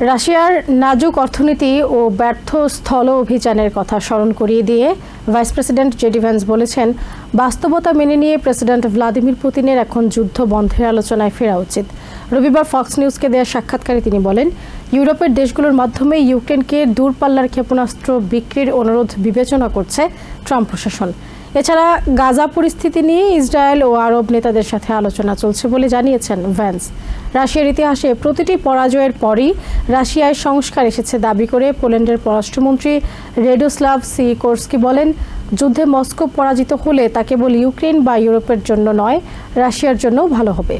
রাশিয়ার নাজুক অর্থনীতি ও ব্যর্থ স্থল অভিযানের কথা স্মরণ করিয়ে দিয়ে ভাইস প্রেসিডেন্ট জেডি ভ্যান্স বলেছেন, বাস্তবতা মেনে নিয়ে প্রেসিডেন্ট ভ্লাদিমির পুতিনের এখন যুদ্ধ বন্ধের আলোচনায় ফেরা উচিত। রবিবার ফক্স নিউজকে দেওয়া সাক্ষাৎকারে তিনি বলেন, ইউরোপের দেশগুলোর মাধ্যমে ইউক্রেনকে দূরপাল্লার ক্ষেপণাস্ত্র বিক্রির অনুরোধ বিবেচনা করছে ট্রাম্প প্রশাসন। এছাড়া গাজা পরিস্থিতি নিয়ে ইসরায়েল ও আরব নেতাদের সাথে আলোচনা চলছে বলে জানিয়েছেন ভ্যান্স। রাশিয়ার ইতিহাসে প্রতিটি পরাজয়ের পরই রাশিয়ায় সংস্কার এসেছে দাবি করে পোল্যান্ডের পররাষ্ট্রমন্ত্রী রেডোস্লাভ সি কোর্সকি বলেন, যুদ্ধে মস্কো পরাজিত হলে তা কেবল ইউক্রেন বা ইউরোপের জন্য নয়, রাশিয়ার জন্য ভালো হবে।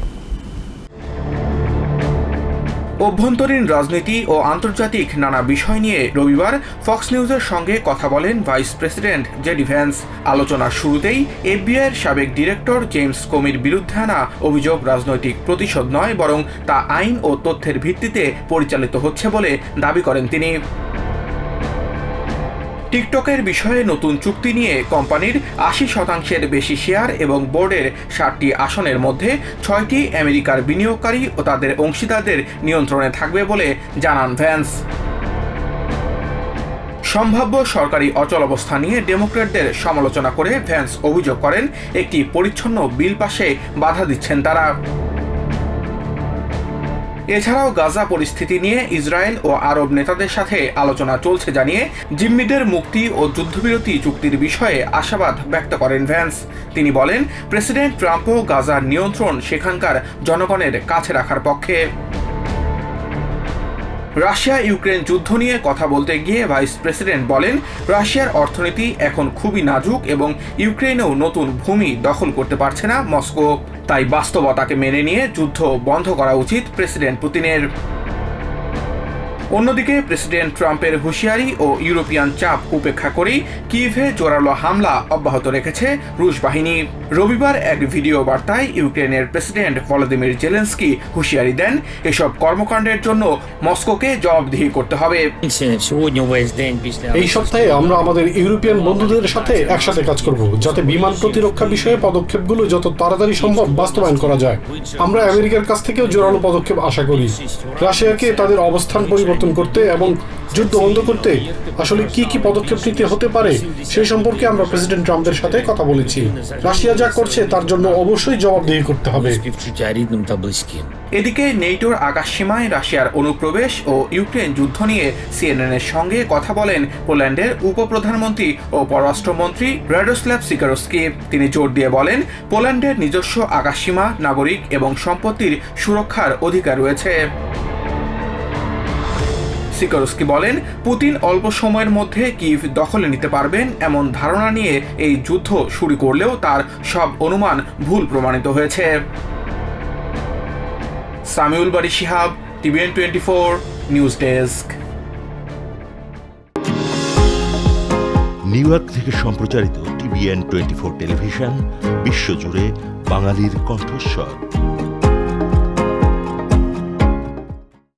অভ্যন্তরীণ রাজনীতি ও আন্তর্জাতিক নানা বিষয় নিয়ে রবিবার ফক্স নিউজের সঙ্গে কথা বলেন ভাইস প্রেসিডেন্ট জেডি ভ্যান্স আলোচনার শুরুতেই এফবিআইয়ের সাবেক ডিরেক্টর জেমস কমির বিরুদ্ধে আনা অভিযোগ রাজনৈতিক প্রতিশোধ নয়, বরং তা আইন ও তথ্যের ভিত্তিতে পরিচালিত হচ্ছে বলে দাবি করেন তিনি। টিকটকের বিষয়ে নতুন চুক্তি নিয়ে কোম্পানির আশি শতাংশের বেশি শেয়ার এবং বোর্ডের ষাটটি আসনের মধ্যে ছয়টি আমেরিকার বিনিয়োগকারী ও তাদের অংশীদারদের নিয়ন্ত্রণে থাকবে বলে জানান ভ্যান্স। সম্ভাব্য সরকারি অচলাবস্থা নিয়ে ডেমোক্র্যাটদের সমালোচনা করে ভ্যান্স অভিযোগ করেন, একটি পরিচ্ছন্ন বিল পাশে বাধা দিচ্ছেন তারা। এছাড়াও গাজা পরিস্থিতি নিয়ে ইসরায়েল ও আরব নেতাদের সাথে আলোচনা চলছে জানিয়ে জিম্মিদের মুক্তি ও যুদ্ধবিরতি চুক্তির বিষয়ে আশাবাদ ব্যক্ত করেন ভ্যান্স। তিনি বলেন, প্রেসিডেন্ট ট্রাম্পও গাজার নিয়ন্ত্রণ সেখানকার জনগণের কাছে রাখার পক্ষে। রাশিয়া ইউক্রেন যুদ্ধ নিয়ে কথা বলতে গিয়ে ভাইস প্রেসিডেন্ট বলেন, রাশিয়ার অর্থনীতি এখন খুবই নাজুক এবং ইউক্রেনেও নতুন ভূমি দখল করতে পারছে না মস্কো। তাই বাস্তবতাকে মেনে নিয়ে যুদ্ধ বন্ধ করা উচিত প্রেসিডেন্ট পুতিনের। অন্যদিকে প্রেসিডেন্ট ট্রাম্পের হুঁশিয়ারি ও ইউরোপিয়ান চাপ উপেক্ষা করেই কিভে জোরালো হামলা অব্যাহত রেখেছে রুশ বাহিনী। রবিবার এক ভিডিও বার্তায় ইউক্রেনের প্রেসিডেন্ট ভলোদিমির জেলেন্সকি হুঁশিয়ারি দেন, এসব কর্মকাণ্ডের জন্য মস্কোকে জবাবদিহি করতে হবে। এই সপ্তাহে আমরা আমাদের ইউরোপিয়ান বন্ধুদের সাথে একসাথে কাজ করব, যাতে বিমান প্রতিরক্ষা বিষয়ে পদক্ষেপগুলো যত তাড়াতাড়ি সম্ভব বাস্তবায়ন করা যায়। আমরা আমেরিকার কাছ থেকেও জোরালো পদক্ষেপ আশা করি। রাশিয়াকে তাদের অবস্থান পরিবর্তন পরিবর্তন করতে এবং যুদ্ধ বন্ধ করতে আসলে কি কি পদক্ষেপ নিতে হতে পারে সেই সম্পর্কে আমরা প্রেসিডেন্ট ট্রাম্পের সাথে কথা বলেছি। রাশিয়া যা করছে তার জন্য অবশ্যই জবাবদিহি করতে হবে। এদিকে নেটোর আকাশসীমায় রাশিয়ার অনুপ্রবেশ ও ইউক্রেন যুদ্ধ নিয়ে সিএনএন এর সঙ্গে কথা বলেন পোল্যান্ডের উপপ্রধানমন্ত্রী ও পররাষ্ট্রমন্ত্রী রেডোস্ল্যাভ সিকারোস্কি। তিনি জোর দিয়ে বলেন, পোল্যান্ডের নিজস্ব আকাশসীমা নাগরিক এবং সম্পত্তির সুরক্ষার অধিকার রয়েছে। সিকরস্কি বলেন, পুতিন অল্প সময়ের মধ্যে কিভ দখলে নিতে পারবেন এমন ধারণা নিয়ে এই যুদ্ধ শুরু করলেও তার সব অনুমান ভুল প্রমাণিত হয়েছে। সামিউল বাড়ি Shihab, TVN twenty four news desk. New York থেকে সম্প্রচারিত টিভিএন টোয়েন্টি ফোর টেলিভিশন, বিশ্বজুড়ে বাঙালির কণ্ঠস্বর।